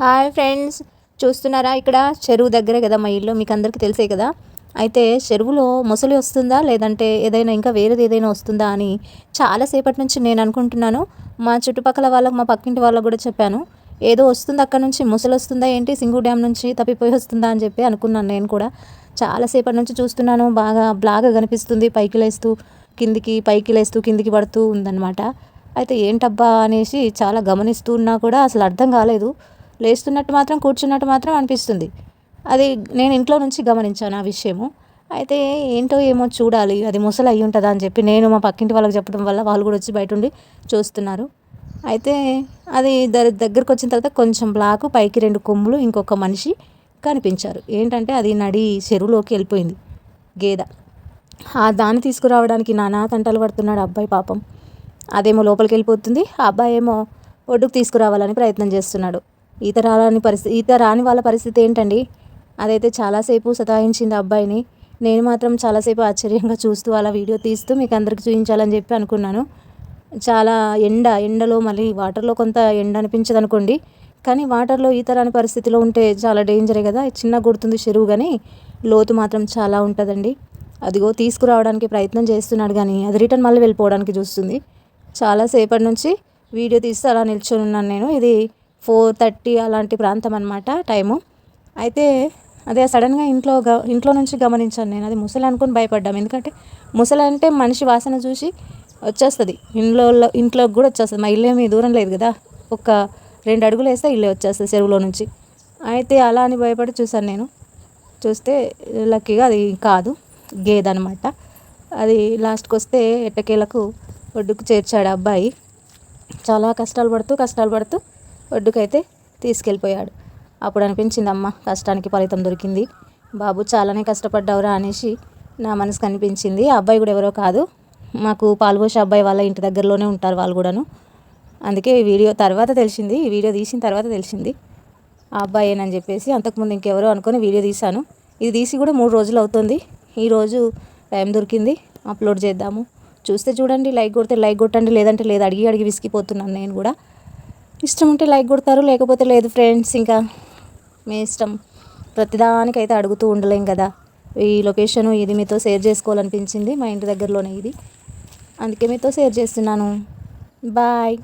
Hi friends చూస్తున్నారా? ఇక్కడ చెరువు దగ్గరే కదా మా ఇల్లు మీకు అందరికీ తెలిసే కదా. అయితే చెరువులో ముసలి వస్తుందా? లేదంటే ఏదైనా ఇంకా వేరేది ఏదైనా వస్తుందా అని చాలాసేపటి నుంచి నేను అనుకుంటున్నాను. మా చుట్టుపక్కల వాళ్ళకు మా పక్కింటి వాళ్ళకు కూడా చెప్పాను. ఏదో వస్తుంది అక్కడ నుంచి ముసలి వస్తుందా ఏంటి? సింగు డ్యామ్ నుంచి తప్పిపోయి వస్తుందా అని చెప్పి అనుకున్నాను నేను కూడా. చాలాసేపటి నుంచి చూస్తున్నాను బాగా బ్లాగా కనిపిస్తుంది పైకి లేస్తూ కిందికి పైకి లేస్తూ కిందికి పడుతూ ఉందన్నమాట. అయితే ఏంటబ్బా అనేసి చాలా గమనిస్తూ ఉన్నా కూడా అసలు అర్థం కాలేదు. లేస్తున్నట్టు మాత్రం కూర్చున్నట్టు మాత్రం అనిపిస్తుంది. అది నేను ఇంట్లో నుంచి గమనించాను ఆ విషయము. అయితే ఏంటో ఏమో చూడాలి అది ముసలి అయ్యి ఉంటుందా అని చెప్పి నేను మా పక్కింటి వాళ్ళకి చెప్పడం వల్ల వాళ్ళు కూడా వచ్చి బయట ఉండి చూస్తున్నారు. అయితే అది దగ్గరకు వచ్చిన తర్వాత కొంచెం బ్లాక్ పైకి రెండు కొమ్ములు ఇంకొక మనిషి కనిపించారు. ఏంటంటే అది నడి చెరువులోకి వెళ్ళిపోయింది గేదె. ఆ దాన్ని తీసుకురావడానికి నానా తంటలు పడుతున్నాడు అబ్బాయి పాపం. అదేమో లోపలికి వెళ్ళిపోతుంది ఆ అబ్బాయి ఏమో ఒడ్డుకు తీసుకురావాలని ప్రయత్నం చేస్తున్నాడు. ఈత రాని పరిస్థితి ఈత రాని వాళ్ళ పరిస్థితి ఏంటండి? అదైతే చాలాసేపు సతాయించింది అబ్బాయిని. నేను మాత్రం చాలాసేపు ఆశ్చర్యంగా చూస్తూ అలా వీడియో తీస్తూ మీకు అందరికి చూపించాలని చెప్పి అనుకున్నాను. చాలా ఎండ ఎండలో మళ్ళీ వాటర్లో కొంత ఎండ అనిపించదు అనుకోండి కానీ వాటర్లో ఈత రాని పరిస్థితిలో ఉంటే చాలా డేంజరే కదా. చిన్న గుర్తుంది చెరువు కానీ లోతు మాత్రం చాలా ఉంటుందండి. అదిగో తీసుకురావడానికి ప్రయత్నం చేస్తున్నాడు కానీ అది రిటర్న్ మళ్ళీ వెళ్ళిపోవడానికి చూస్తుంది. చాలాసేపటి నుంచి వీడియో తీస్తే అలా నిల్చొని ఉన్నాను నేను. ఇది ఫోర్ థర్టీ అలాంటి ప్రాంతం అనమాట టైము. అయితే అదే సడన్గా ఇంట్లో గ ఇంట్లో నుంచి గమనించాను నేను. అది ముసలి అనుకుని భయపడ్డాం. ఎందుకంటే ముసలి అంటే మనిషి వాసన చూసి వచ్చేస్తుంది. ఇంట్లో ఇంట్లోకి కూడా వచ్చేస్తుంది. మా ఇల్లు ఏమీ దూరం లేదు కదా. ఒక రెండు అడుగులు వేస్తే ఇల్లే వచ్చేస్తుంది చెరువులో నుంచి. అయితే అలా అని భయపడి చూసాను నేను. చూస్తే లక్కీగా అది కాదు. గేదె అనమాట అది లాస్ట్కి వస్తే ఎట్టకేలకు ఒడ్డుకు చేర్చాడు అబ్బాయి. చాలా కష్టాలు పడుతూ కష్టాలు పడుతూ ఒడ్డుకైతే తీసుకెళ్ళిపోయాడు. అప్పుడు అనిపించింది అమ్మ కష్టానికి ఫలితం దొరికింది. బాబు చాలానే కష్టపడ్డావురా అనేసి నా మనసు కనిపించింది ఆ అబ్బాయి కూడా ఎవరో కాదు. మాకు పాల్గోషే అబ్బాయి వాళ్ళ ఇంటి దగ్గరలోనే ఉంటారు వాళ్ళు కూడాను. అందుకే ఈ వీడియో తర్వాత తెలిసింది. ఈ వీడియో తీసిన తర్వాత తెలిసింది. ఆ అబ్బాయి అని చెప్పేసి అంతకుముందు ఇంకెవరో అనుకొని వీడియో తీశాను. ఇది తీసి కూడా మూడు రోజులు అవుతుంది. ఈరోజు టైం దొరికింది. అప్లోడ్ చేద్దాము. చూస్తే చూడండి లైక్ కొడితే లైక్ కొట్టండి లేదంటే లేదు అడిగి అడిగి విసిగిపోతున్నాను నేను కూడా. ఇష్టం ఉంటే లైక్ కొడతారు లేకపోతే లేదు ఫ్రెండ్స్ ఇంకా. మీ ఇష్టం. ప్రతిదానికైతే అడుగుతూ ఉండలేం కదా. ఈ లొకేషను ఇది మీతో షేర్ చేసుకోవాలనిపించింది మా ఇంటి దగ్గరలోనే ఇది. అందుకే మీతో షేర్ చేస్తున్నాను. బాయ్